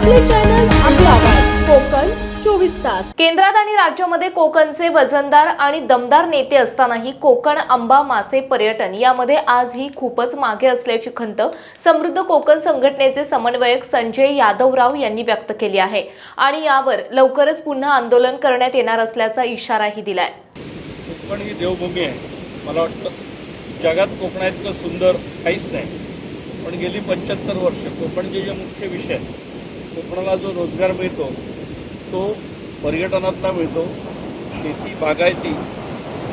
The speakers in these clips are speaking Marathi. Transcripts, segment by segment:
आपले चॅनल कोकण चोवीस तास. केंद्रात आणि राज्यामध्ये कोकणचे वजनदार आणि दमदार नेते असतानाही कोकण आंबा मासे पर्यटन यामध्ये आजही खूपच मागे असल्याची खंत समृद्ध कोकण संघटनेचे समन्वयक संजय यादवराव यांनी व्यक्त केली आहे. आणि यावर लवकरच पुन्हा आंदोलन करण्यात येणार असल्याचा इशाराही दिलाय. कोकण ही देवभूमी आहे. मला वाटतं जगात कोकणात सुंदर काहीच नाही. पण गेली पंच्याहत्तर वर्ष कोकण जे जे मुख्य विषय कोकणाला जो रोजगार मिळतो तो पर्यटनातनं मिळतो. शेती बागायती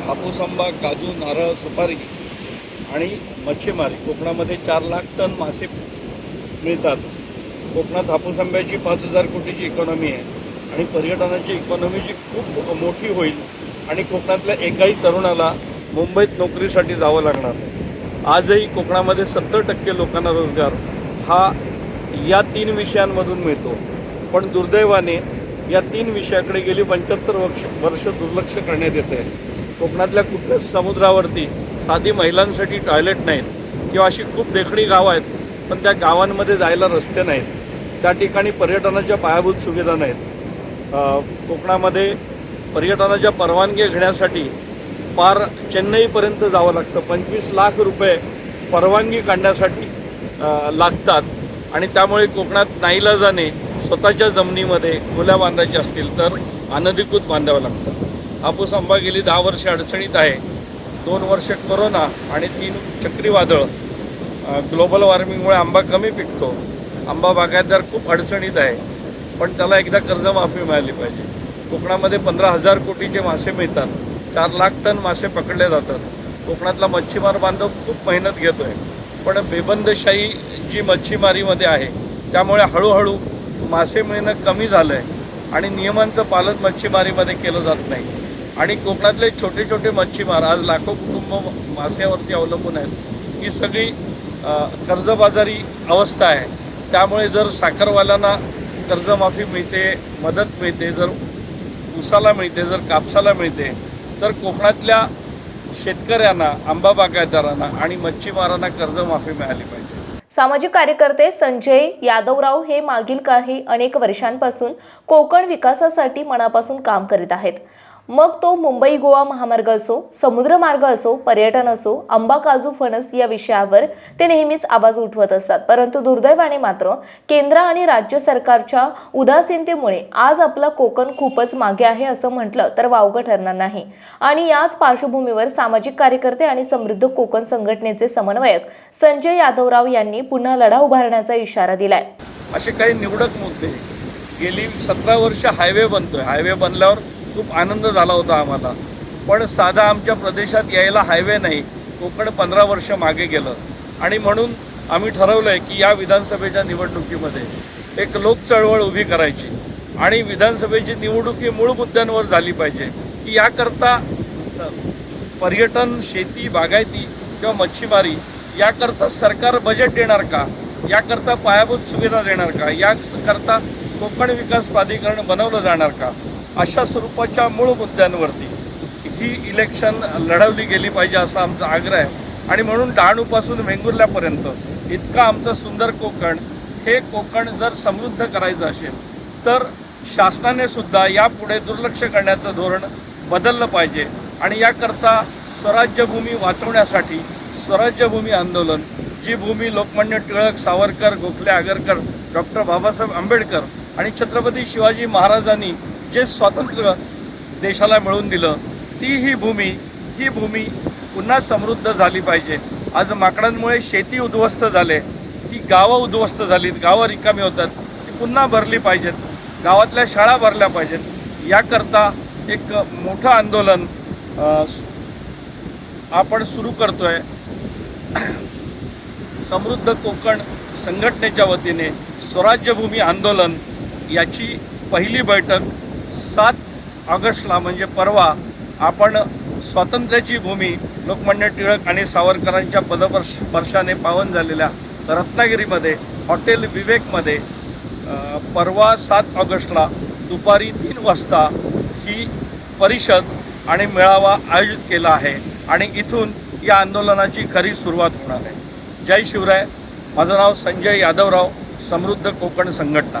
हापूस आंबा काजू नारळ सुपारी आणि मच्छीमारी कोकणामध्ये चार लाख टन मासे मिळतात. कोकणात हापूस आंब्याची पाच हजार कोटीची इकॉनॉमी आहे आणि पर्यटनाची इकॉनॉमी जी खूप मोठी होईल आणि कोकणातल्या एकाही तरुणाला मुंबईत नोकरीसाठी जावं लागणार नाही. आजही कोकणामध्ये सत्तर टक्के लोकांना रोजगार हा या तीन विषयांमधून मिळतो. पण दुर्दैवाने या तीन विषयाकडे गेली पंच्याहत्तर वर्ष वर्ष दुर्लक्ष करण्यात येते कोकणातल्या कुठल्याच समुद्रावरती साधी महिलांसाठी टॉयलेट नाहीत किंवा अशी खूप देखणी गावं आहेत पण त्या गावांमध्ये जायला रस्ते नाहीत. त्या ठिकाणी पर्यटनाच्या पायाभूत सुविधा नाहीत. कोकणामध्ये पर्यटनाच्या परवानगी घेण्यासाठी पार चेन्नईपर्यंत जावं लागतं. पंचवीस लाख रुपये परवानगी काढण्यासाठी लागतात. आणि त्यामुळे कोकणात नाईला जाणे स्वतःच्या जमिनीमध्ये खोल्या बांधायच्या असतील तर अनधिकृत बांधावं लागतं. हापूस आंबा गेली दहा वर्ष अडचणीत आहे. दोन वर्ष कोरोना आणि तीन चक्रीवादळ ग्लोबल वॉर्मिंगमुळे आंबा कमी पिकतो. आंबा बागायतदार खूप अडचणीत आहे. पण त्याला एकदा कर्जमाफी मिळाली पाहिजे. कोकणामध्ये पंधरा हजार कोटीचे मासे मिळतात. चार लाख टन मासे पकडले जातात. कोकणातला मच्छीमार बांधव खूप मेहनत घेतो आहे पण बेबंदशाही जी मच्छीमारीमध्ये आहे त्यामुळे हळूहळू मासे मिळणं कमी झालं आहे आणि नियमांचं पालन मच्छीमारीमध्ये केलं जात नाही. आणि कोकणातले छोटे छोटे मच्छीमार आज लाखो कुटुंब मासेवरती अवलंबून आहेत. ही सगळी कर्जबाजारी अवस्था आहे. त्यामुळे जर साखरवाल्यांना कर्जमाफी मिळते मदत मिळते जर ऊसाला मिळते जर कापसाला मिळते तर कोकणातल्या शेतकऱ्यांना आंबा बागायतदारांना आणि मच्छीमारांना कर्जमाफी मिळाली पाहिजे. सामाजिक कार्यकर्ते संजय यादवराव हे मागील काही अनेक वर्षांपासून कोकण विकासासाठी मनापासून काम करीत आहेत. मग तो मुंबई गोवा महामार्ग असो समुद्रमार्ग असो पर्यटन असो आंबा काजू फणस या विषयावर ते नेहमीच आवाज उठवत असतात. परंतु दुर्दैवाने मात्र केंद्र आणि राज्य सरकारच्या उदासीनतेमुळे आज आपला कोकण खूपच मागे आहे असं म्हटलं तर वावगं ठरणार नाही. आणि याच पार्श्वभूमीवर सामाजिक कार्यकर्ते आणि समृद्ध कोकण संघटनेचे समन्वयक संजय यादवराव यांनी पुन्हा लढा उभारण्याचा इशारा दिलाय. असे काही निवडक मुद्दे गेली सतरा वर्ष हायवे बनतोय. हायवे बनल्यावर खूप आनंद झाला होता आम्हाला. पण साधा आमच्या प्रदेशात यायला हायवे नाही कोकण पंधरा वर्ष मागे गेलं. आणि म्हणून आम्ही ठरवलं आहे की या विधानसभेच्या निवडणुकीमध्ये एक लोक चळवळ उभी करायची. आणि विधानसभेची निवडणूक ही मूळ मुद्द्यांवर झाली पाहिजे की याकरता पर्यटन शेती बागायती किंवा मच्छीमारी याकरता सरकार बजेट देणार का? याकरता पायाभूत सुविधा देणार का? याकरता कोकण विकास प्राधिकरण बनवलं जाणार का? अशा स्वरूपाच्या मूळ मुद्द्यांवरती ही इलेक्शन लढवली गेली पाहिजे असा आमचा आग्रह आहे. आणि म्हणून डहाणूपासून वेंगुर्ल्यापर्यंत इतकं आमचं सुंदर कोकण हे कोकण जर समृद्ध करायचं असेल तर शासनाने सुद्धा यापुढे दुर्लक्ष करण्याचं धोरण बदललं पाहिजे. आणि याकरता स्वराज्यभूमी वाचवण्यासाठी स्वराज्यभूमी आंदोलन जी भूमी लोकमान्य टिळक सावरकर गोखले आगरकर डॉक्टर बाबासाहेब आंबेडकर आणि छत्रपती शिवाजी महाराजांनी जे स्वातंत्र्य देशाला मिळवून दिलं ती ही भूमी ही भूमी पुन्हा समृद्ध झाली पाहिजे. आज माकडांमुळे शेती उद्ध्वस्त झाले ती गावं उद्ध्वस्त झालीत गावं रिकामी होतात ती पुन्हा भरली पाहिजेत गावातल्या शाळा भरल्या पाहिजेत. याकरता एक मोठं आंदोलन आपण सुरू करतोय. समृद्ध कोकण संघटनेच्या वतीने स्वराज्यभूमी आंदोलन याची पहिली बैठक सात ऑगस्टला म्हणजे परवा आपण स्वातंत्र्याची भूमी लोकमान्य टिळक आणि सावरकरांच्या पदवर्ष वर्षाने पावन झालेल्या रत्नागिरीमध्ये हॉटेल विवेकमध्ये परवा सात ऑगस्टला दुपारी तीन वाजता ही परिषद आणि मेळावा आयोजित केला आहे आणि इथून या आंदोलनाची खरी सुरुवात होणार आहे. जय शिवराय. माझं नाव संजय यादवराव समृद्ध कोकण संघटना.